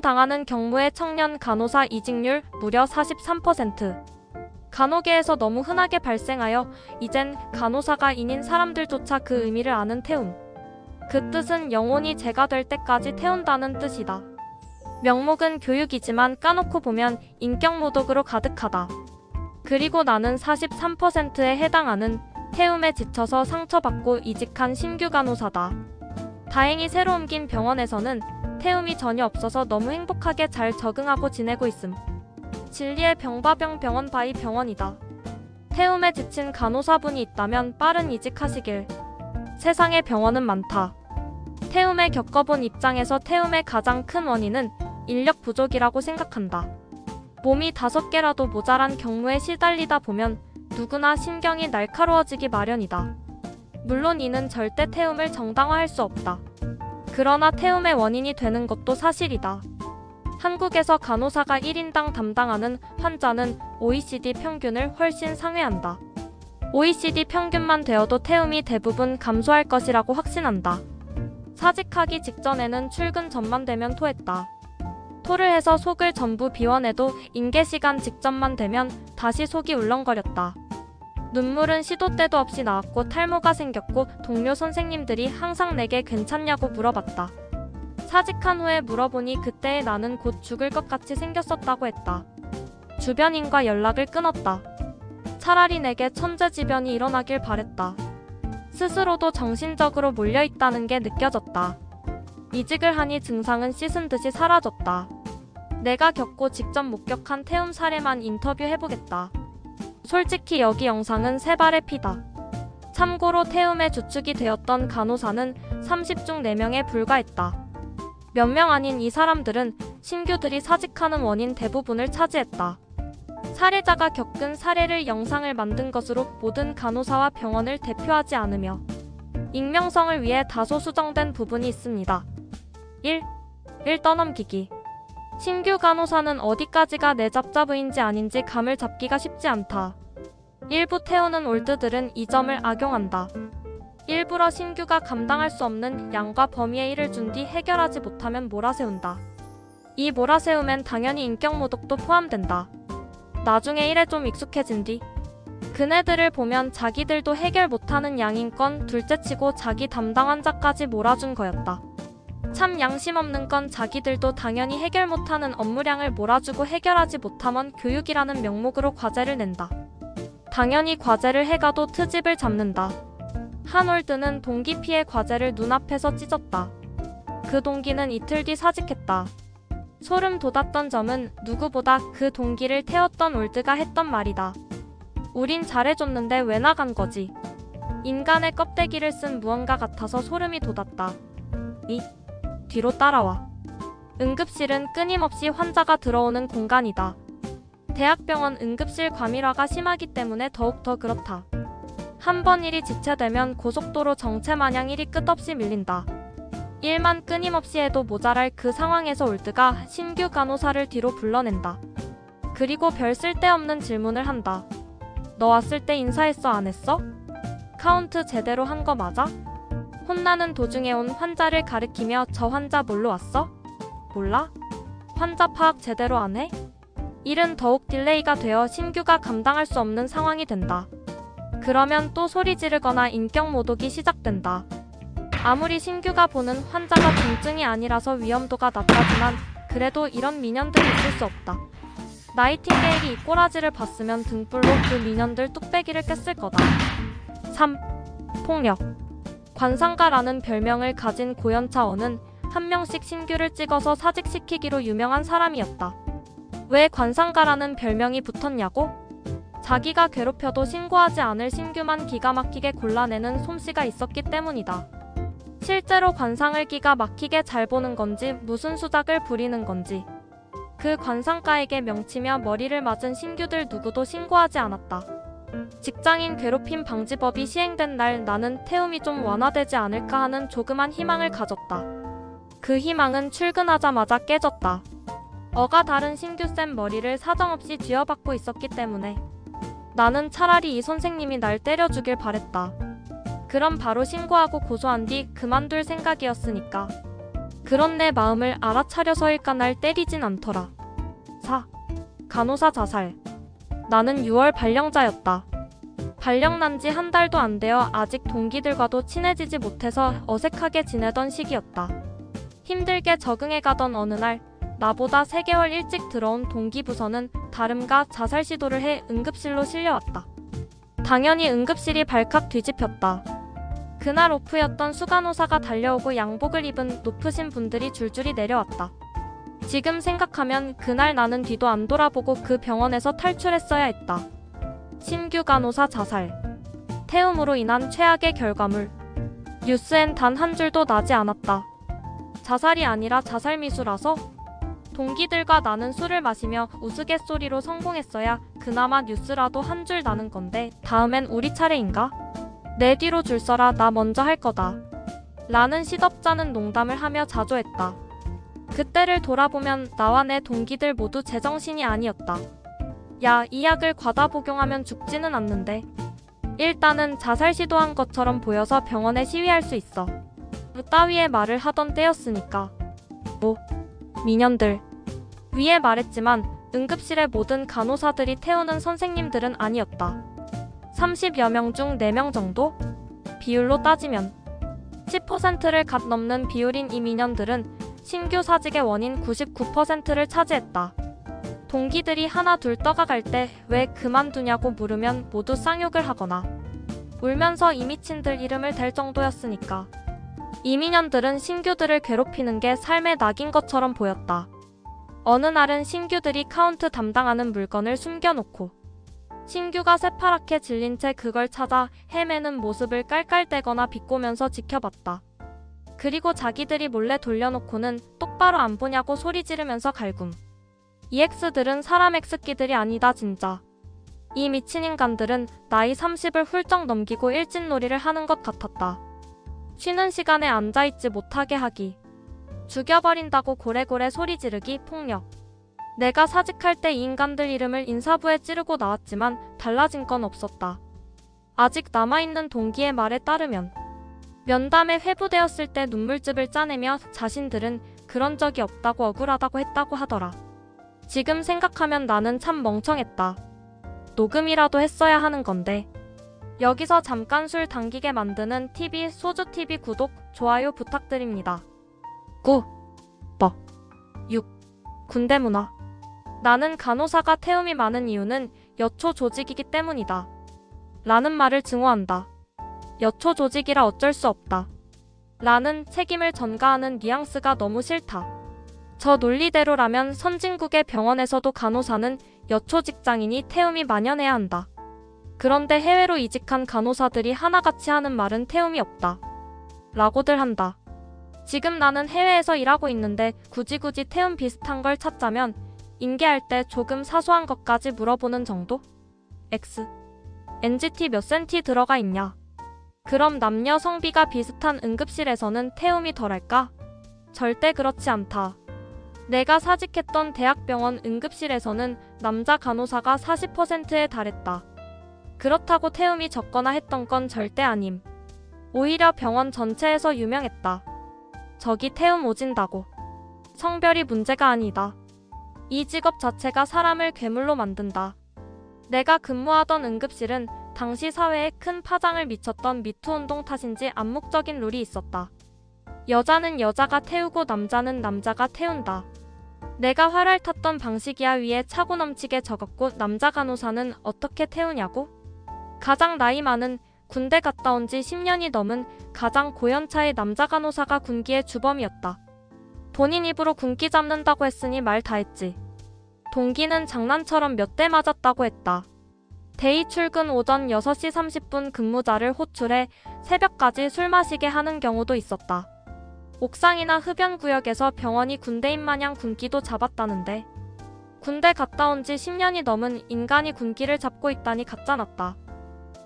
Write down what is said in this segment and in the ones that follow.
당하는 경무의 청년 간호사 이직률 무려 43%. 간호계에서 너무 흔하게 발생하여 이젠 간호사가 인인 사람들조차 그 의미를 아는 태움. 그 뜻은 영원히 제가 될 때까지 태운다는 뜻이다. 명목은 교육이지만 까놓고 보면 인격 모독으로 가득하다. 그리고 나는 43%에 해당하는 태움에 지쳐서 상처받고 이직한 신규 간호사다. 다행히 새로 옮긴 병원에서는 태움이 전혀 없어서 너무 행복하게 잘 적응하고 지내고 있음. 진리의 병바병 병원 바이 병원이다. 태움에 지친 간호사분이 있다면 빠른 이직하시길. 세상에 병원은 많다. 태움에 겪어본 입장에서 태움의 가장 큰 원인은 인력 부족이라고 생각한다. 몸이 다섯 개라도 모자란 경무에 시달리다 보면 누구나 신경이 날카로워지기 마련이다. 물론 이는 절대 태움을 정당화할 수 없다. 그러나 태움의 원인이 되는 것도 사실이다. 한국에서 간호사가 1인당 담당하는 환자는 OECD 평균을 훨씬 상회한다. OECD 평균만 되어도 태움이 대부분 감소할 것이라고 확신한다. 사직하기 직전에는 출근 전만 되면 토했다. 토를 해서 속을 전부 비워내도 인계 시간 직전만 되면 다시 속이 울렁거렸다. 눈물은 시도 때도 없이 나왔고 탈모가 생겼고 동료 선생님들이 항상 내게 괜찮냐고 물어봤다. 사직한 후에 물어보니 그때의 나는 곧 죽을 것 같이 생겼었다고 했다. 주변인과 연락을 끊었다. 차라리 내게 천재지변이 일어나길 바랬다. 스스로도 정신적으로 몰려있다는 게 느껴졌다. 이직을 하니 증상은 씻은 듯이 사라졌다. 내가 겪고 직접 목격한 태움 사례만 인터뷰해보겠다. 솔직히 여기 영상은 세 발의 피다. 참고로 태움의 주축이 되었던 간호사는 30중 4명에 불과했다. 몇 명 아닌 이 사람들은 신규들이 사직하는 원인 대부분을 차지했다. 사례자가 겪은 사례를 영상을 만든 것으로 모든 간호사와 병원을 대표하지 않으며 익명성을 위해 다소 수정된 부분이 있습니다. 1. 1 떠넘기기 신규 간호사는 어디까지가 내 잡자부인지 아닌지 감을 잡기가 쉽지 않다. 일부 태우는 올드들은 이 점을 악용한다. 일부러 신규가 감당할 수 없는 양과 범위의 일을 준 뒤 해결하지 못하면 몰아세운다. 이 몰아세우면 당연히 인격 모독도 포함된다. 나중에 일에 좀 익숙해진 뒤 그네들을 보면 자기들도 해결 못하는 양인 건 둘째치고 자기 담당 환자까지 몰아준 거였다. 참 양심 없는 건 자기들도 당연히 해결 못하는 업무량을 몰아주고 해결하지 못하면 교육이라는 명목으로 과제를 낸다. 당연히 과제를 해가도 트집을 잡는다. 한올드는 동기 피해 과제를 눈앞에서 찢었다. 그 동기는 이틀 뒤 사직했다. 소름 돋았던 점은 누구보다 그 동기를 태웠던 올드가 했던 말이다. 우린 잘해줬는데 왜 나간 거지? 인간의 껍데기를 쓴 무언가 같아서 소름이 돋았다. 이 뒤로 따라와. 응급실은 끊임없이 환자가 들어오는 공간이다. 대학병원 응급실 과밀화가 심하기 때문에 더욱더 그렇다. 한 번 일이 지체되면 고속도로 정체 마냥 일이 끝없이 밀린다. 일만 끊임없이 해도 모자랄 그 상황에서 올드가 신규 간호사를 뒤로 불러낸다. 그리고 별 쓸데없는 질문을 한다. 너 왔을 때 인사했어 안 했어? 카운트 제대로 한 거 맞아? 혼나는 도중에 온 환자를 가리키며 저 환자 뭘로 왔어? 몰라? 환자 파악 제대로 안 해? 일은 더욱 딜레이가 되어 신규가 감당할 수 없는 상황이 된다. 그러면 또 소리 지르거나 인격 모독이 시작된다. 아무리 신규가 보는 환자가 중증이 아니라서 위험도가 낮다지만 그래도 이런 민현들이 있을 수 없다. 나이팅게일이 이 꼬라지를 봤으면 등불로 그 민현들 뚝배기를 깼을 거다. 3. 폭력 관상가라는 별명을 가진 고연차원은 한 명씩 신규를 찍어서 사직시키기로 유명한 사람이었다. 왜 관상가라는 별명이 붙었냐고? 자기가 괴롭혀도 신고하지 않을 신규만 기가 막히게 골라내는 솜씨가 있었기 때문이다. 실제로 관상을 기가 막히게 잘 보는 건지 무슨 수작을 부리는 건지 그 관상가에게 명치며 머리를 맞은 신규들 누구도 신고하지 않았다. 직장인 괴롭힘 방지법이 시행된 날 나는 태움이 좀 완화되지 않을까 하는 조그만 희망을 가졌다. 그 희망은 출근하자마자 깨졌다. 어가 다른 신규쌤 머리를 사정없이 쥐어박고 있었기 때문에 나는 차라리 이 선생님이 날 때려주길 바랬다. 그럼 바로 신고하고 고소한 뒤 그만둘 생각이었으니까. 그런 내 마음을 알아차려서일까 날 때리진 않더라. 4. 간호사 자살. 나는 6월 발령자였다. 발령 난 지 한 달도 안 되어 아직 동기들과도 친해지지 못해서 어색하게 지내던 시기였다. 힘들게 적응해 가던 어느 날, 나보다 3개월 일찍 들어온 동기 부서는 다름과 자살 시도를 해 응급실로 실려왔다. 당연히 응급실이 발칵 뒤집혔다. 그날 오프였던 수간호사가 달려오고 양복을 입은 높으신 분들이 줄줄이 내려왔다. 지금 생각하면 그날 나는 뒤도 안 돌아보고 그 병원에서 탈출했어야 했다. 신규 간호사 자살. 태움으로 인한 최악의 결과물. 뉴스엔 단 한 줄도 나지 않았다. 자살이 아니라 자살 미수라서 동기들과 나는 술을 마시며 우스갯소리로 성공했어야 그나마 뉴스라도 한 줄 나는 건데 다음엔 우리 차례인가? 내 뒤로 줄 서라 나 먼저 할 거다. 라는 시덥잖은 농담을 하며 자조했다. 그때를 돌아보면 나와 내 동기들 모두 제정신이 아니었다. 야, 이 약을 과다 복용하면 죽지는 않는데. 일단은 자살 시도한 것처럼 보여서 병원에 시위할 수 있어. 그 따위의 말을 하던 때였으니까. 뭐, 미년들. 위에 말했지만 응급실의 모든 간호사들이 태우는 선생님들은 아니었다. 30여 명 중 4명 정도? 비율로 따지면 10%를 갓 넘는 비율인 이 미년들은 신규 사직의 원인 99%를 차지했다. 동기들이 하나 둘 떠가갈 때 왜 그만두냐고 물으면 모두 쌍욕을 하거나 울면서 이 미친들 이름을 댈 정도였으니까. 이민년들은 신규들을 괴롭히는 게 삶의 낙인 것처럼 보였다. 어느 날은 신규들이 카운트 담당하는 물건을 숨겨놓고 신규가 새파랗게 질린 채 그걸 찾아 헤매는 모습을 깔깔대거나 비꼬면서 지켜봤다. 그리고 자기들이 몰래 돌려놓고는 똑바로 안 보냐고 소리 지르면서 갈굼. EX들은 사람 X끼들이 아니다 진짜. 이 미친 인간들은 나이 30을 훌쩍 넘기고 일진놀이를 하는 것 같았다. 쉬는 시간에 앉아있지 못하게 하기. 죽여버린다고 고래고래 소리 지르기 폭력. 내가 사직할 때 이 인간들 이름을 인사부에 찌르고 나왔지만 달라진 건 없었다. 아직 남아있는 동기의 말에 따르면 면담에 회부되었을 때 눈물즙을 짜내며 자신들은 그런 적이 없다고 억울하다고 했다고 하더라. 지금 생각하면 나는 참 멍청했다. 녹음이라도 했어야 하는 건데. 여기서 잠깐 술 당기게 만드는 TV 소주TV 구독, 좋아요 부탁드립니다. 9. 버. 6. 군대 문화. 나는 간호사가 태움이 많은 이유는 여초 조직이기 때문이다. 라는 말을 증오한다. 여초 조직이라 어쩔 수 없다. 라는 책임을 전가하는 뉘앙스가 너무 싫다. 저 논리대로라면 선진국의 병원에서도 간호사는 여초 직장인이 태움이 만연해야 한다. 그런데 해외로 이직한 간호사들이 하나같이 하는 말은 태움이 없다. 라고들 한다. 지금 나는 해외에서 일하고 있는데 굳이 굳이 태움 비슷한 걸 찾자면 인계할 때 조금 사소한 것까지 물어보는 정도? X. NGT 몇 센티 들어가 있냐? 그럼 남녀 성비가 비슷한 응급실에서는 태움이 덜할까? 절대 그렇지 않다. 내가 사직했던 대학병원 응급실에서는 남자 간호사가 40%에 달했다. 그렇다고 태움이 적거나 했던 건 절대 아님. 오히려 병원 전체에서 유명했다. 저기 태움 오진다고. 성별이 문제가 아니다. 이 직업 자체가 사람을 괴물로 만든다. 내가 근무하던 응급실은 당시 사회에 큰 파장을 미쳤던 미투 운동 탓인지 암묵적인 룰이 있었다. 여자는 여자가 태우고 남자는 남자가 태운다. 내가 활알 탔던 방식이야 위에 차고 넘치게 적었고 남자 간호사는 어떻게 태우냐고? 가장 나이 많은 군대 갔다 온 지 10년이 넘은 가장 고연차의 남자 간호사가 군기의 주범이었다. 본인 입으로 군기 잡는다고 했으니 말 다 했지. 동기는 장난처럼 몇 대 맞았다고 했다. 데이 출근 오전 6시 30분 근무자를 호출해 새벽까지 술 마시게 하는 경우도 있었다. 옥상이나 흡연 구역에서 병원이 군대인 마냥 군기도 잡았다는데 군대 갔다 온 지 10년이 넘은 인간이 군기를 잡고 있다니 가짜났다.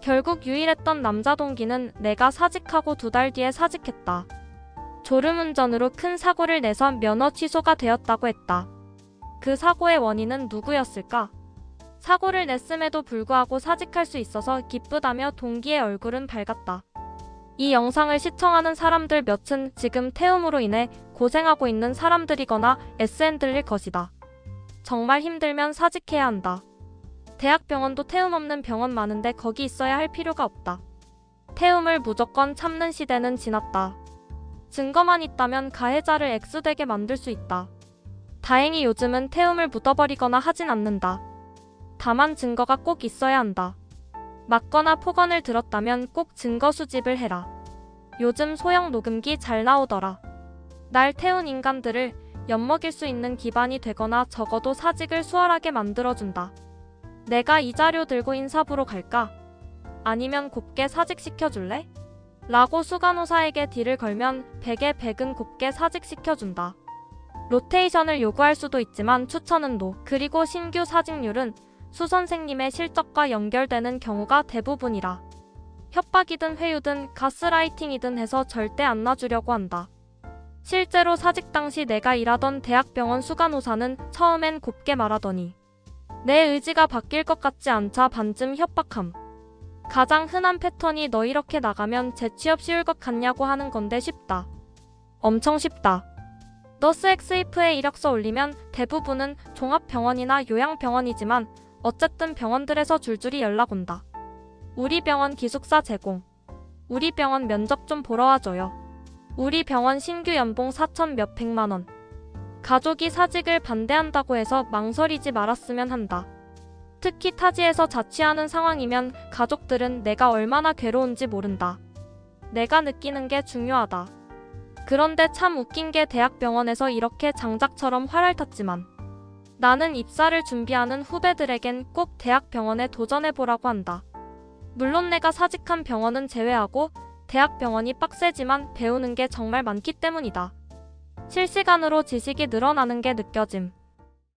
결국 유일했던 남자 동기는 내가 사직하고 두 달 뒤에 사직했다. 졸음운전으로 큰 사고를 내서 면허 취소가 되었다고 했다. 그 사고의 원인은 누구였을까? 사고를 냈음에도 불구하고 사직할 수 있어서 기쁘다며 동기의 얼굴은 밝았다. 이 영상을 시청하는 사람들 몇은 지금 태움으로 인해 고생하고 있는 사람들이거나 SN들일 것이다. 정말 힘들면 사직해야 한다. 대학병원도 태움 없는 병원 많은데 거기 있어야 할 필요가 없다. 태움을 무조건 참는 시대는 지났다. 증거만 있다면 가해자를 액수되게 만들 수 있다. 다행히 요즘은 태움을 묻어버리거나 하진 않는다. 다만 증거가 꼭 있어야 한다. 맞거나 폭언을 들었다면 꼭 증거 수집을 해라. 요즘 소형 녹음기 잘 나오더라. 날 태운 인간들을 엿먹일 수 있는 기반이 되거나 적어도 사직을 수월하게 만들어준다. 내가 이 자료 들고 인사부로 갈까? 아니면 곱게 사직시켜줄래? 라고 수간호사에게 딜을 걸면 100에 100은 곱게 사직시켜준다. 로테이션을 요구할 수도 있지만 추천은 노. 그리고 신규 사직률은 수 선생님의 실적과 연결되는 경우가 대부분이라. 협박이든 회유든 가스라이팅이든 해서 절대 안 놔주려고 한다. 실제로 사직 당시 내가 일하던 대학병원 수간호사는 처음엔 곱게 말하더니 내 의지가 바뀔 것 같지 않자 반쯤 협박함. 가장 흔한 패턴이 너 이렇게 나가면 재취업 쉬울 것 같냐고 하는 건데 쉽다. 엄청 쉽다. 너스 엑스이프에 이력서 올리면 대부분은 종합병원이나 요양병원이지만 어쨌든 병원들에서 줄줄이 연락 온다. 우리 병원 기숙사 제공. 우리 병원 면접 좀 보러 와줘요. 우리 병원 신규 연봉 4천 몇백만 원. 가족이 사직을 반대한다고 해서 망설이지 말았으면 한다. 특히 타지에서 자취하는 상황이면 가족들은 내가 얼마나 괴로운지 모른다. 내가 느끼는 게 중요하다. 그런데 참 웃긴 게 대학병원에서 이렇게 장작처럼 활을 탔지만 나는 입사를 준비하는 후배들에겐 꼭 대학병원에 도전해보라고 한다. 물론 내가 사직한 병원은 제외하고 대학병원이 빡세지만 배우는 게 정말 많기 때문이다. 실시간으로 지식이 늘어나는 게 느껴짐.